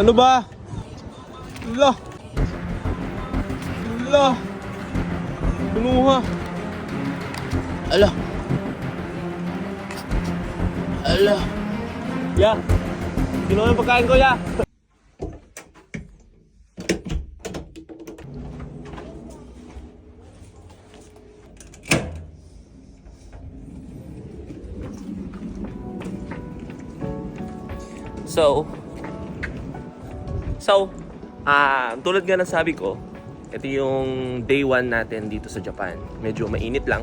Ano ba? Ala. Ala. Pinuha. Ala. Ala. Ya. Kinuha yung pagkain ko, ya. So, so, ah, tulad nga ng sabi ko, ito yung day one natin dito sa Japan. Medyo mainit lang.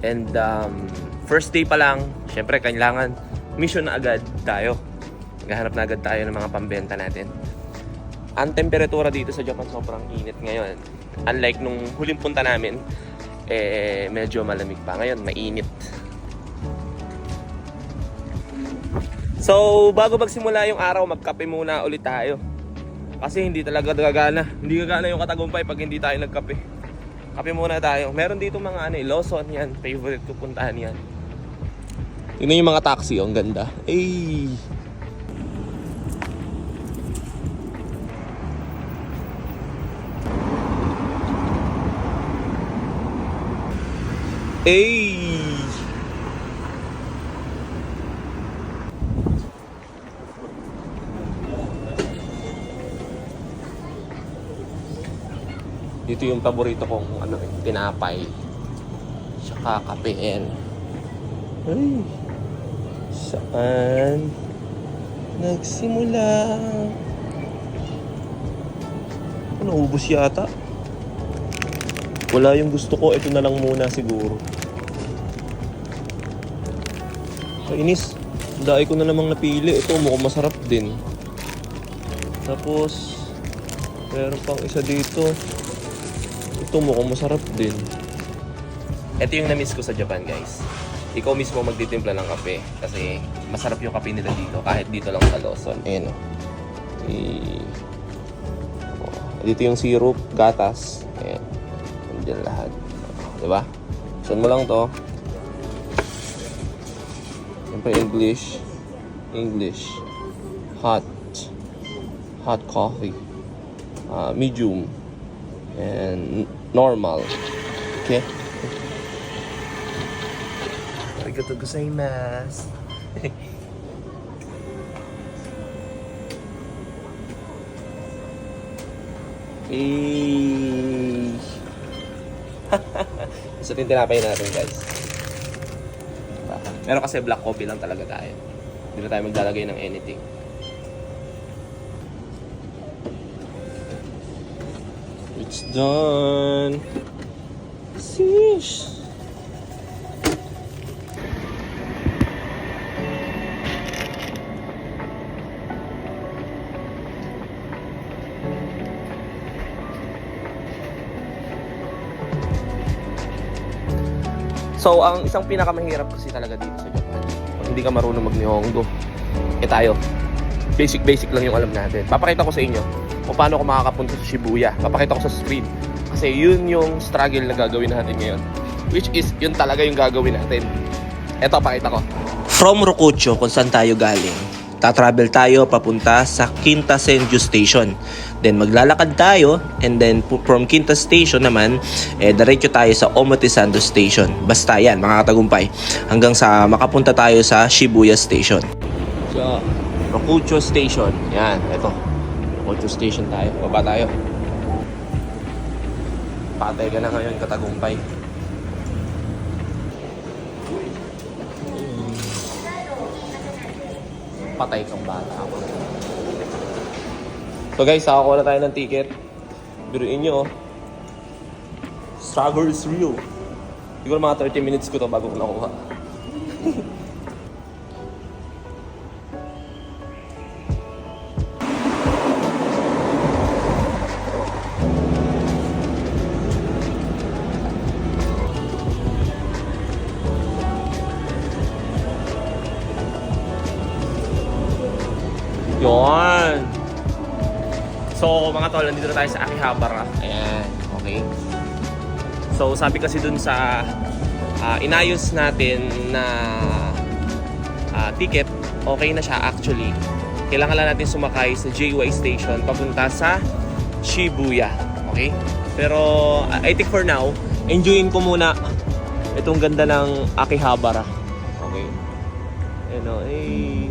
And um, first day pa lang, syempre kailangan mission na agad tayo. Naghahanap na agad tayo ng mga pambenta natin. Ang temperatura dito sa Japan sobrang init ngayon. Unlike nung huling punta namin, eh medyo malamig pa. Ngayon, mainit. So, bago magsimula yung araw, magkape muna ulit tayo. Kasi hindi talaga gagana. Hindi gagana yung katagumpay pag hindi tayo nagkape. Kape muna tayo. Meron dito mga ano, eh, Lawson yan. Favorite ko puntahan yan. Tingnan yung mga taxi, oh, ang ganda. Ay! Ay! Dito yung paborito kong ano, eh, tinapay. Tsaka kape. Ayan. Ay. Saan? Nagsimula. Ano, ubus yata. Wala yung gusto ko. Ito na lang muna siguro. Kainis. Dahil ko na namang napili. Ito mukhang masarap din. Tapos, meron pang isa dito. Ito mukhang masarap din. Ito yung na-miss ko sa Japan, guys. Ikaw mismo magtitimpla ng kape kasi masarap yung kape nila dito kahit dito lang sa Lawson. Ayan o. Eh, oh, dito yung syrup, gatas. Ayan. Nandiyan lahat. Diba? Saan mo lang to. Siyempre English. English. Hot. Hot coffee. Uh, medium. And normal. Okay? Arigatou gozaimasu. Eh. Isa din tinapay natin guys. Meron kasi black coffee lang talaga tayo. Hindi na tayo maglalagay ng anything. It's done. Sheesh. So, ang isang pinakamahirap kasi talaga dito sa Japan, pag hindi ka marunong mag-Nihongo, eh tayo, basic-basic lang yung alam natin. Papakita ko sa inyo kung paano ako makakapunta sa Shibuya. Papakita ko sa screen. Kasi yun yung struggle na gagawin natin ngayon. Which is, yun talaga yung gagawin natin. Eto, pakita ko. From Rokucho, kung saan tayo galing, tatravel tayo papunta sa Quinta Senju Station. Then maglalakad tayo and then from Quinta Station naman, eh, diretso tayo sa Omotesando Station. Basta yan, mga katagumpay. Hanggang sa makapunta tayo sa Shibuya Station. So, Rokucho Station. Yan, eto. Rokucho Station tayo. Baba tayo. Patay ka na ngayon, katagumpay. Patay kang bata ako. So guys, nakakuha na tayo ng ticket. Biruin nyo, oh. Struggle is real. Siguro mga 30 minutes ko to bago ko nakuha. So, mga tol, nandito na tayo sa Akihabara. Ayan, okay. So, sabi kasi dun sa ah, inayos natin na ah, ticket, okay na siya actually. kailangan lang natin sumakay sa JY station papunta sa Shibuya. Okay? Pero uh, I think for now, enjoyin ko muna itong ganda ng Akihabara. Okay? You know, eh...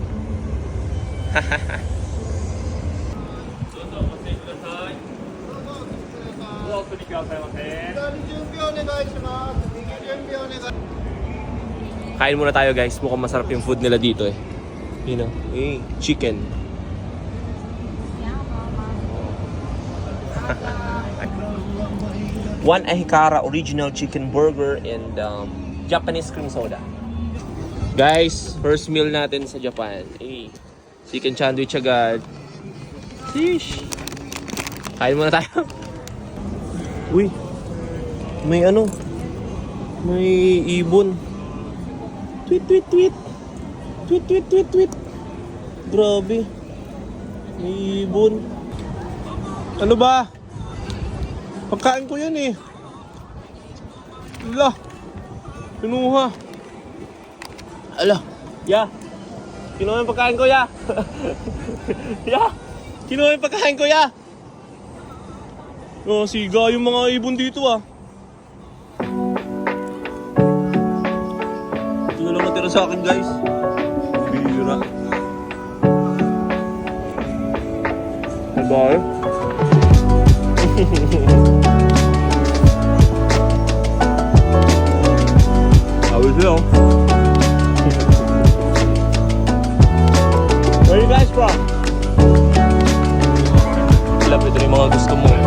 左準備お願いします。右準備お願い。 Kain muna tayo guys. Mukhang masarap yung food nila dito eh. You know, eh, chicken. One Ahikara original chicken burger and um, Japanese cream soda. Guys, first meal natin sa Japan. Eh, chicken sandwich agad. Sheesh. Kain muna tayo. Uy, may ano? May ibon. Tweet, tweet, tweet. Tweet, tweet, tweet, tweet. Grabe. May ibon. Ano ba? Pagkain ko yan eh. Ala. Kinuha. Ala. Ya. Kinuha yung pagkain ko, ya. ya. Kinuha yung pagkain ko, ya. Oh, siga yung mga ibon dito ah. Ito na lang natira sa akin guys. Bihira. Ano ba eh? Awit sila oh. Where are you guys from? Lapit rin mga gusto mo eh.